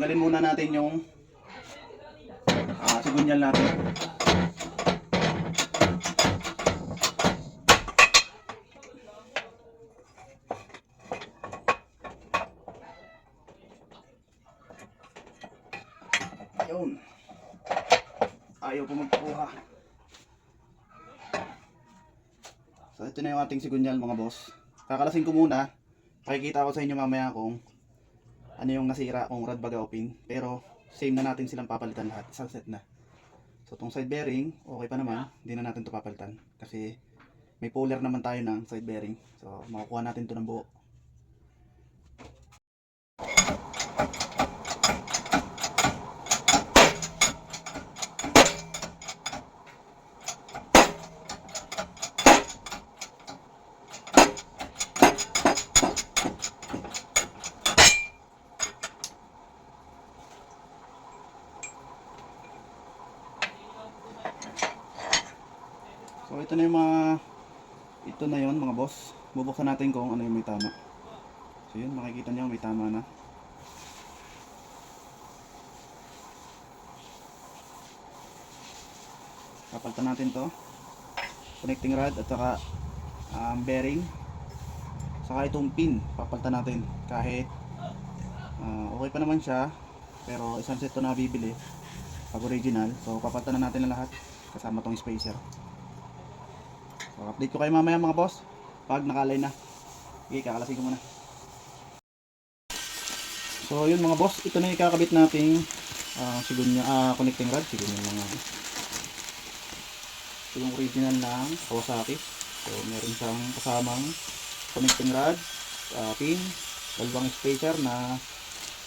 tanggalin muna natin yung ah, sigunyal natin. Ayun. Ayaw po magkuha. So ito na yung ating sigunyal mga boss. Kakalasin ko muna. Pakikita ko sa inyo mamaya kung ano yung nasira kung rod baga o. Pero same na natin silang papalitan lahat. Isang set na. So itong side bearing, okay pa naman. Hindi na natin ito papalitan. Kasi may puller naman tayo ng side bearing. So makukuha natin ito ng buo. So ito na yung mga ito na yon mga boss. Bubuksan natin kung ano yung may tama. So yun makikita niyo may tama na. Kapalitan natin to. Connecting rod at saka um, bearing. Saka itong pin papalitan natin kahit ah, okay pa naman siya pero isang set to na bibili pag original. So papalitan na natin na lahat kasama tong spacer. So, update ko kayo mamaya mga boss pag nakalay na. Okay, kakalasin ko muna. So, yun mga boss, ito na yung kakabit nating uh, sigunya, ah, connecting rod. Sigunya mga ito yung original ng Kawasaki. So, meron siyang kasamang connecting rod, ah, pin, dalawang spacer na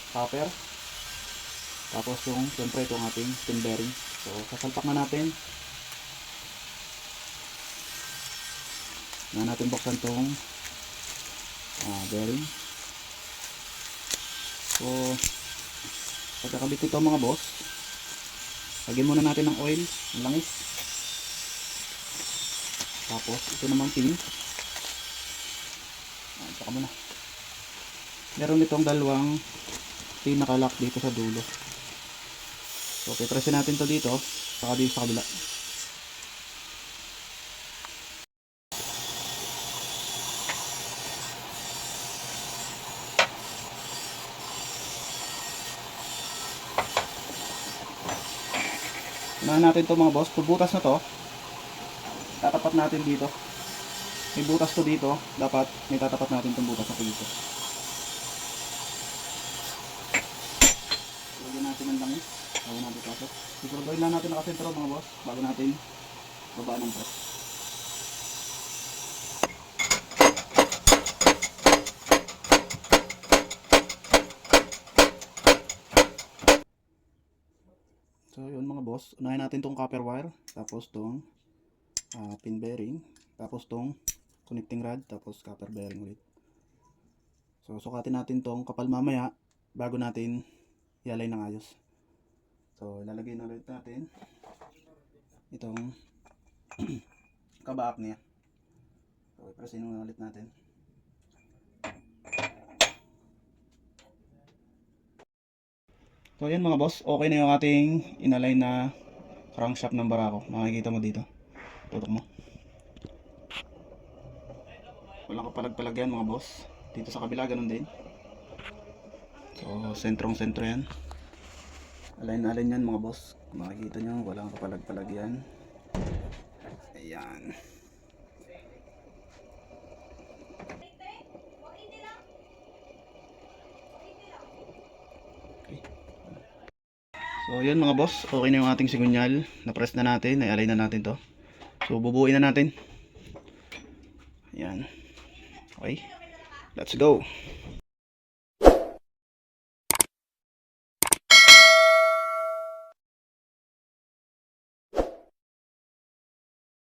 copper. Tapos yung, siyempre itong ating pin bearing. So, sasalpak na natin. Na natin buksan tong ah, bearing. So pagkakabit ito mga boss lagyan muna natin ng oil ng langis. Tapos ito namang pin ah, saka muna. Meron itong dalawang pin nakalock dito sa dulo. So pipresin natin to dito saka dito sa kabila Unahan natin to mga boss. Ito butas na to. Tatapat natin dito. May butas to dito. Dapat may tatapat natin itong butas sa piso. Lagyan natin ng langis. Bago natin pasok. Siguraduhin lang natin nakasentro mga boss. Bago natin baba ng press. So yun mga boss, unahin natin tong copper wire, tapos tong ah, pin bearing, tapos tong connecting rod, tapos copper bearing ulit. So sukatin natin tong kapal mamaya bago natin ialay ng ayos. So ilalagay na ulit natin itong kabaak niya. So ipresin muna ulit natin. So yan mga boss, okay na yung ating inalign na crankshaft ng barako. Makikita mo dito. Tutok mo. Walang kapalag-palag yan mga boss. Dito sa kabila ganun din. So sentrong sentro yan. Align na align yan mga boss. Makikita nyo, walang kapalag-palag yan. Ayan. So yun mga boss, okay na yung ating sigunyal. Na-press na natin, na-align na natin to. So bubuuin na natin. Ayan. Okay. Let's go.